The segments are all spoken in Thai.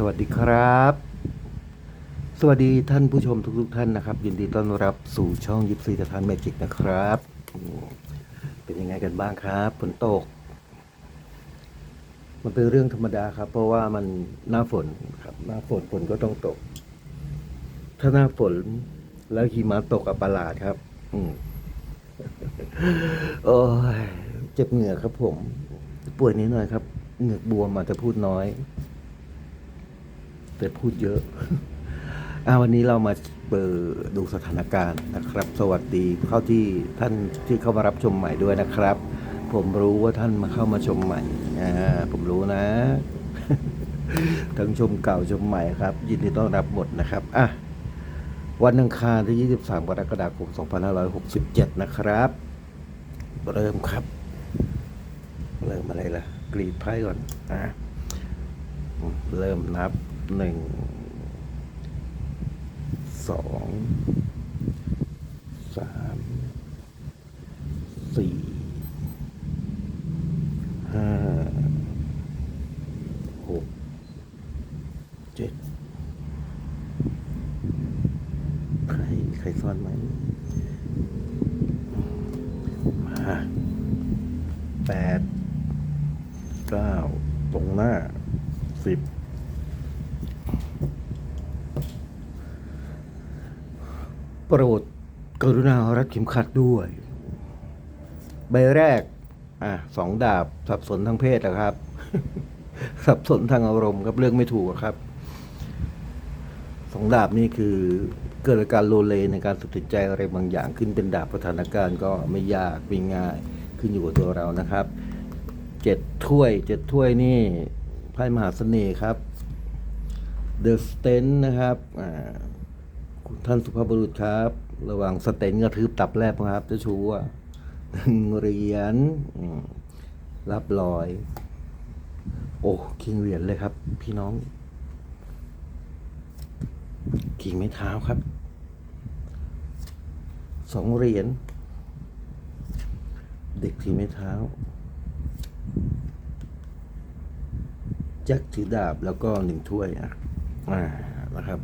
สวัสดีครับ สวัสดีท่านผู้ชมทุกๆท่านนะครับ ยินดีต้อนรับสู่ช่องยิปซีตะทานเมจิกนะครับ เป็นยังไงกันบ้างครับฝนตก มันเป็นเรื่องธรรมดาครับ เพราะว่ามันหน้าฝนครับ หน้าฝนฝนก็ต้องตก ถ้าหน้าฝนแล้วหิมะตกอับประหลาดครับ อืมโอ้ยเจ็บเหงื่อครับผม ป่วยนิดหน่อยครับเหงือกบวมอาจจะพูดน้อย แต่พูดเยอะอาวันนี้เรามาเปิดดูสถานการณ์นะครับ สวัสดีเข้าที่ท่านที่เข้ามารับชมใหม่ด้วยนะครับ ผมรู้ว่าท่านมาเข้ามาชมใหม่อ่าผมรู้นะ ทั้งชมเก่าชมใหม่ครับ ยินดีต้อนรับหมดนะครับอะวันอังคารที่ 23 กรกฎาคม 2567 นะครับ เริ่มครับ เริ่มอะไรล่ะ กรีดไพ่ก่อนอะเริ่มนับ หนึ่งสองสามสี่ห้าหกเจ็ดใครใครซ่อนไหมมาแปดเก้าตรงหน้าสิบ โปรดกรุณารัดเข็มขัดด้วย ใบแรก อะสองดาบ สับสนทางเพศนะครับ สับสนทางอารมณ์ครับเรื่องไม่ถูกครับ สองดาบนี่คือเกิดอาการโลเลในการตัดสิใจอะไรบางอย่างขึ้นเป็นดาบสถานการณ์ก็ไม่ยากไม่ง่ายขึ้นอยู่กับตัวเรานะครับเจ็ดถ้วยเจ็ดถ้วยนี่ไพ่มหาเสน่ห์ครับเดอะสเตนนะครับอ่า ท่านสุภาพบุรุษครับ ระหว่างสเตนกระทืบตับแรกครับเจะชูว่าหนึ่งเหรียญรับรอย โอ้คิงเหรียญเลยครับ พี่น้องกิ่งไม้เท้าครับสองเหรียญเด็กถือไม้เท้าแจ็คถือดาบแล้วก็หนึ่งถ้วยอะอ่านะครับ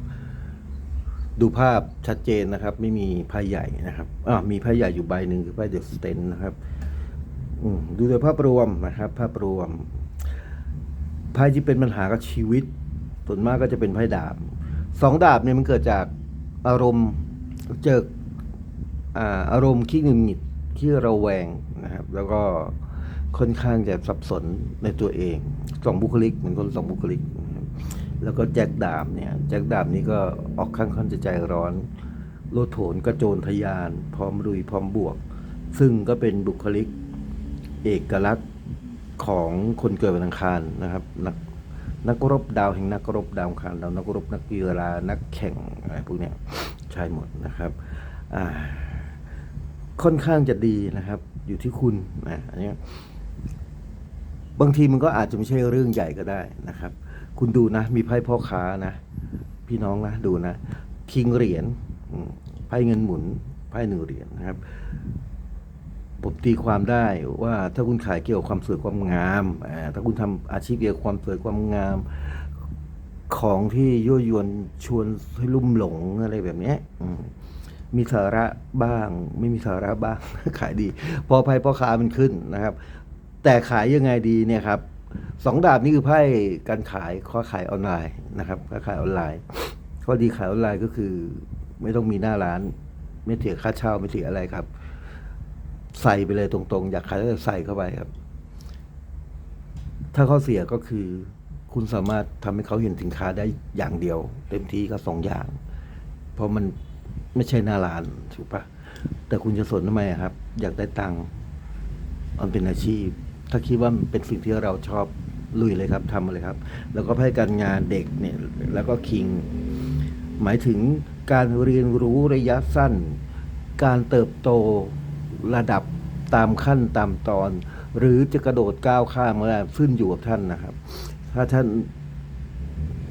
ดูภาพชัดเจนนะครับ ไม่มีไพ่ใหญ่นะครับอ่ามีไพ่ใหญ่อยู่ใบหนึ่งคือไพ่เดอะสเตนนะครับดูโดยภาพรวมนะครับ ภาพรวมไพ่ที่เป็นปัญหากับชีวิต ส่วนมากก็จะเป็นไพ่ดาบสองดาบเนี่ยมันเกิดจากอารมณ์เจออ่าอารมณ์ขี้หงุดหงิดขี้ระแวงนะครับ แล้วก็ค่อนข้างจะสับสนในตัวเองสองบุคลิกเหมือนคนสองบุคลิกนะ แล้วก็แจ็คดาบเนี่ยแจ็คดาบนี่ก็ออกข้างค่อนจะใจร้อน โลดโผนกระโจนทะยาน พร้อมรุยพร้อมบวก ซึ่งก็เป็นบุคลิกเอกลักษณ์ของคนเกิดวันอังคารนะครับนักนักรบดาวแห่งนักรบดาวอังคารดาวนักรบนักกีฬานักแข่งอะไรพวกเนี้ยใช่หมดนะครับอ่าค่อนข้างจะดีนะครับ อยู่ที่คุณนะอันนี้บางทีมันก็อาจจะไม่ใช่เรื่องใหญ่ก็ได้นะครับ คุณดูนะ มีไพ่พ่อค้านะ พี่น้องนะ ดูนะ คิงเหรียญไพ่เงินหมุน ไพ่หนึ่งเหรียญนะครับ ผมตีความได้ว่าถ้าคุณขายเกี่ยวกับความสวยความงาม ถ้าคุณทำอาชีพเกี่ยวกับความสวยความงาม ของที่ยั่วยวนชวนให้ลุ่มหลงอะไรแบบนี้มมีสาระบ้าง ไม่มีสาระบ้าง ขายดี พอไพ่พ่อค้ามันขึ้นนะครับ แต่ขายยังไงดีเนี่ยครับ สองดาบนี่คือไพ่การขายข้อขายออนไลน์นะครับค้าขายออนไลน์ ข้อดีขายออนไลน์ก็คือ ไม่ต้องมีหน้าร้าน ไม่เสียค่าเช่าไม่เสียอะไรครับ ใส่ไปเลยตรงๆ อยากขายก็ใส่เข้าไปครับ ถ้าข้อเสียก็คือ คุณสามารถทำให้เขาเห็นสินค้าได้อย่างเดียว เต็มที่ก็สองอย่าง เพราะมันไม่ใช่หน้าร้านถูกปะแต่คุณจะสนทำไมครับ อยากได้ตังค์มันเป็นอาชีพ ถ้าคิดว่ามันเป็นสิ่งที่เราชอบลุยเลยครับทำเลยครับ แล้วก็ให้การงานเด็กเนี่ยแล้วก็คิง หมายถึงการเรียนรู้ระยะสั้น การเติบโตระดับตามขั้นตามตอน หรือจะกระโดดก้าวข้ามก็ได้ขึ้นอยู่กับท่านนะครับ ถ้าท่าน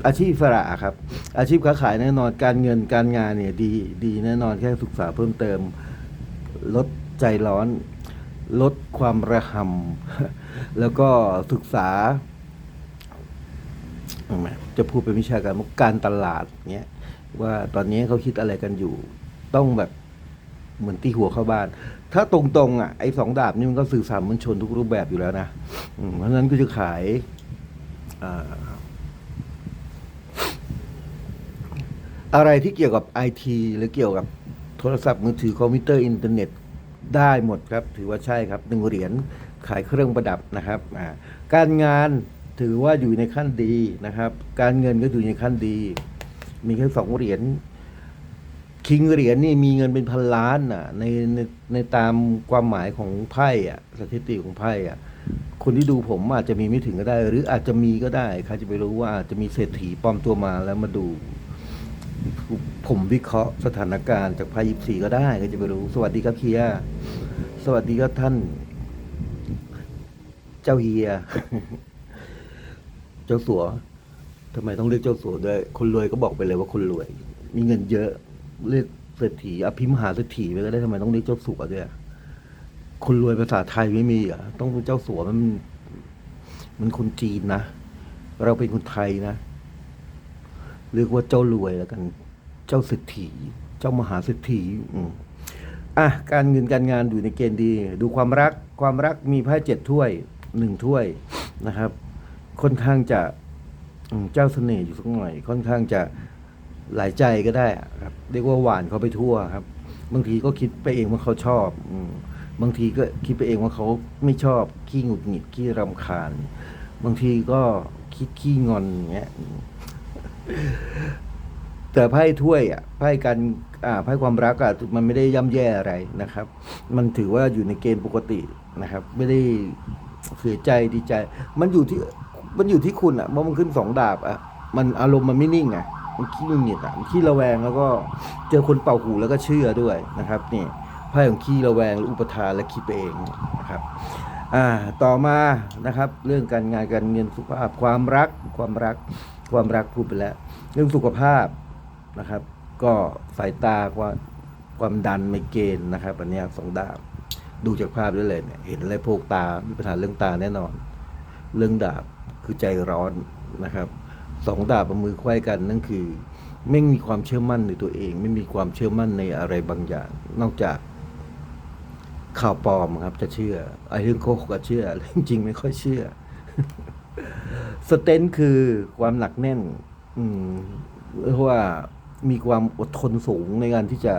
อาชีพสระครับ อาชีพค้าขายแน่นอนการเงินการงานเนี่ยดีดีแน่นอนแค่ศึกษาเพิ่มเติมลดใจร้อน ลดความระหำแล้วก็ศึกษา จะพูดเป็นวิชาการการตลาดเนี้ยว่าตอนนี้เขาคิดอะไรกันอยู่ ต้องแบบเหมือนตีหัวเข้าบ้าน ถ้าตรงๆอะไอ้สองดาบนี่มันก็สื่อสารมวลชนทุกรูปแบบอยู่แล้วนะเพราะฉะนั้นก็จะขายอ่าอะไรที่เกี่ยวกับไอทีหรือเกี่ยวกับโทรศัพท์มือถือคอมพิวเตอร์อินเทอร์เน็ต ได้หมดครับ ถือว่าใช่ครับหนึ่งเหรียญขายเครื่องประดับนะครับการงานถือว่าอยู่ในขั้นดีนะครับ การเงินก็อยู่ในขั้นดี มีแค่สองเหรียญคิงเหรียญนี่มีเงินเป็นพันล้านอะในในในตามความหมายของไพ่อะสถิติของไพ่อะคนที่ดูผมอาจจะมีไม่ถึงก็ได้ หรืออาจจะมีก็ได้ใครจะไปรู้ว่าอาจจะมีเศรษฐีปลอมตัวมาแล้วมาดู ผมวิเคราะห์สถานการณ์จากไพ่ยิปซีก็ได้ก็จะไปรู้ สวัสดีครับเฮียสวัสดีครับท่าน เจ้าเฮีย เจ้าสัวทำไมต้องเรียกเจ้าสัวด้วย คนรวยก็บอกไปเลยว่าคนรวย มีเงินเยอะ เรียกเศรษฐีอภิมหาเศรษฐีไปก็ได้ทำไมต้องเรียกเจ้าสัวด้วยคนรวยภาษาไทยไม่มีอะต้องเป็นเจ้าสัวมัน มันคนจีนนะ เราเป็นคนไทยนะ เรียกว่าเจ้ารวยแล้วกัน จ้าเศรษฐี เจ้ามหาเศรษฐีอืมอะการเงินการงานอยู่ในเกณฑ์ดี ดูความรักความรักมีไพ่เจ็ดถ้วยหนึ่งถ้วยนะครับ ค่อนข้างจะเจ้าเสน่ห์อยู่สักหน่อย ค่อนข้างจะหลายใจก็ได้ครับเรียกว่าหวานเขาไปทั่วครับ บางทีก็คิดไปเองว่าเขาชอบอืบางทีก็คิดไปเองว่าเขาไม่ชอบขี้หงุดหงิดขี้รำคาญ บางทีก็คิดขี้งอนอย่างเงี้ย แต่ไพ่ถ้วยอะไพ่การอ่าไพ่ความรักอะมันไม่ได้ย่ำแย่อะไรนะครับ มันถือว่าอยู่ในเกณฑ์ปกตินะครับ ไม่ได้เสียใจดีใจ มันอยู่ที่มันอยู่ที่คุณอะเมื่อมันขึ้นสองดาบอะมันอารมณ์มันไม่นิ่งอะมันขี้หงุดหงิดอะมันขี้ระแวงแล้วก็เจอคนเป่าหูแล้วก็เชื่อด้วยนะครับนี่ไพ่ของขี้ระแวงและอุปทานและคิดไปเองนะครับอ่าต่อมานะครับ เรื่องการงานการเงินสุขภาพความรักความรักความรักพูดไปแล้ว เรื่องสุขภาพ นะครับ ก็สายตาความความดันไมเกรนนะครับอันนี้สองดาบดูจากภาพได้เลยเนี่ยเห็นอะไรโพกตามีปัญหาเรื่องตาแน่นอน เรื่องดาบคือใจร้อนนะครับสองดาบเอามือไขว้กันนั่นคือ ไม่มีความเชื่อมั่นในตัวเอง ไม่มีความเชื่อมั่นในอะไรบางอย่าง นอกจากข่าวปลอมครับจะเชื่อไอ้เรื่องโกหกก็เชื่อเรื่องจริงไม่ค่อยเชื่อ สเตนคือความหนักแน่น อืมเพราะว่า มีความอดทนสูงในการที่จะ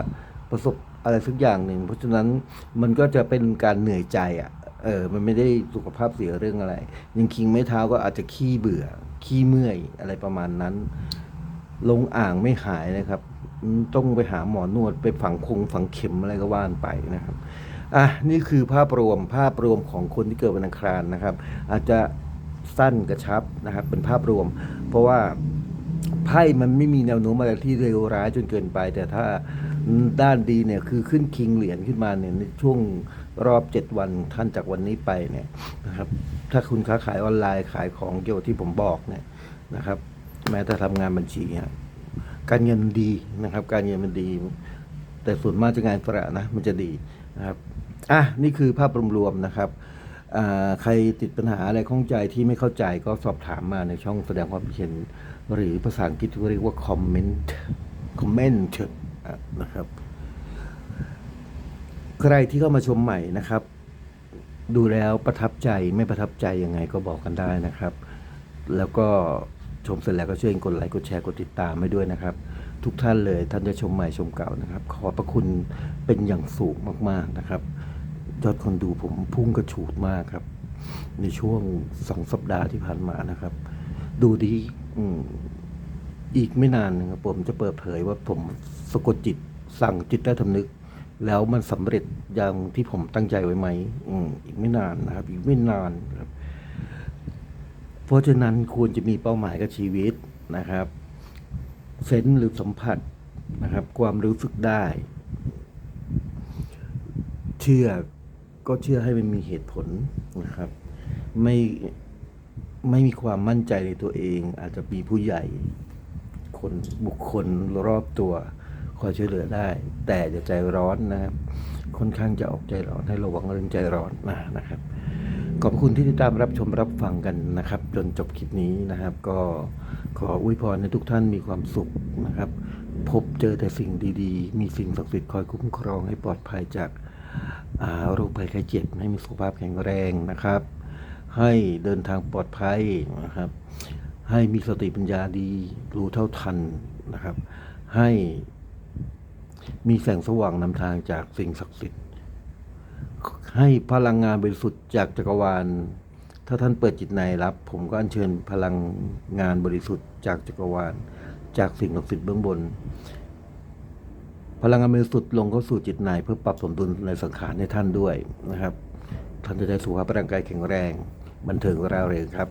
ประสบอะไรสักอย่างหนึ่ง เพราะฉะนั้นมันก็จะเป็นการเหนื่อยใจอะเออ มันไม่ได้สุขภาพเสียเรื่องอะไร ยังคิงไม่เท้าก็อาจจะขี้เบื่อ ขี้เมื่อยอะไรประมาณนั้น ลงอ่างไม่หายนะครับ ต้องไปหาหมอนวดไปฝังคงฝังเข็มอะไรก็ว่านไปนะครับ อะ นี่คือภาพรวมภาพรวมของคนที่เกิดวันอังคารนะครับ อาจจะสั้นกระชับนะครับ เป็นภาพรวม เพราะว่า ไพ่มันไม่มีแนวโน้มอะไรที่เลวร้ายจนเกินไป แต่ถ้าด้านดีเนี่ยคือขึ้นคิงเหรียญขึ้นมาเนี่ยในช่วงรอบเจ็ดวันท่านจากวันนี้ไปเนี่ยนะครับ ถ้าคุณค้าขายออนไลน์ขายของเกี่ยวที่ผมบอกเนี่ยนะครับ แม้แต่ทำงานบัญชีเนี่ยการเงินดีนะครับ การเงินมันดี แต่ส่วนมากจะงานฝรั่งนะมันจะดีนะครับอะนี่คือภาพรวมๆนะครับ ใครติดปัญหาอะไรข้องใจที่ไม่เข้าใจก็สอบถามมาในช่องแสดงความคิดเห็น หรือภาษาอังกฤษเรียกว่าคอมเมนต์คอมเมนต์นะครับ ใครที่เข้ามาชมใหม่นะครับ ดูแล้วประทับใจไม่ประทับใจยังไงก็บอกกันได้นะครับ แล้วก็ชมเสร็จแล้วก็ช่วยกดไลค์กดแชร์กดติดตามให้ด้วยนะครับ ทุกท่านเลยท่านจะชมใหม่ชมเก่านะครับ ขอบพระคุณเป็นอย่างสูงมากๆนะครับ ยอดคนดูผมพุ่งกระฉูดมากครับ ในช่วงสองสัปดาห์ที่ผ่านมานะครับ ดูดีอีกไม่นานนะครับผมจะเปิดเผยว่าผมสะกดจิตสั่งจิตใต้ทำนึก แล้วมันสำเร็จอย่างที่ผมตั้งใจไว้ไหมอืมอีกไม่นานนะครับ อีกไม่นานครับ เพราะฉะนั้นควรจะมีเป้าหมายกับชีวิตนะครับเซนส์หรือสัมผัสนะครับ ความรู้สึกได้ เชื่อ ก็เชื่อให้มันมีเหตุผลนะครับ ไม่ไม่มีความมั่นใจในตัวเอง อาจจะมีผู้ใหญ่ คนบุคคลรอบตัวคอยช่วยเหลือได้ แต่จะใจร้อนนะครับ ค่อนข้างจะออกใจร้อนให้ระวังเรื่องใจร้อนนะนะครับขอบคุณที่ติดตามรับชมรับฟังกันนะครับ จนจบคลิปนี้นะครับ ก็ขออวยพรให้ทุกท่านมีความสุขนะครับ พบเจอแต่สิ่งดีๆ มีสิ่งศักดิ์สิทธิ์คอยคุ้มครองให้ปลอดภัยจาก โรคภัยไข้เจ็บให้มีสุขภาพแข็งแรงนะครับ ให้เดินทางปลอดภัยนะครับ ให้มีสติปัญญาดีรู้เท่าทันนะครับ ให้มีแสงสว่างนำทางจากสิ่งศักดิ์สิทธิ์ ให้พลังงานบริสุทธิ์จากจักรวาล ถ้าท่านเปิดจิตในรับ ผมก็อัญเชิญพลังงานบริสุทธิ์จากจักรวาล จากสิ่งศักดิ์สิทธิ์เบื้องบน ลังงานบริสุทธิ์ลงเข้าสู่จิตในเพื่อปรับสมดุลในสังขารในท่านด้วยนะครับ ท่านจะได้สุขภาพร่างกายแข็งแรง บันเทิงร่าเริงครับ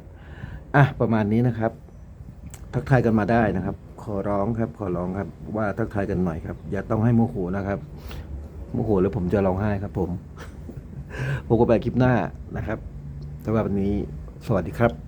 อะประมาณนี้นะครับ ทักทายกันมาได้นะครับ ขอร้องครับ ขอร้องครับ ว่าทักทายกันหน่อยครับ อย่าต้องให้โมโหนะครับโมโหแล้วผมจะร้องไห้ครับ ผมพบกันใหม่คลิปหน้านะครับสำหรับวันนี้สวัสดีครับ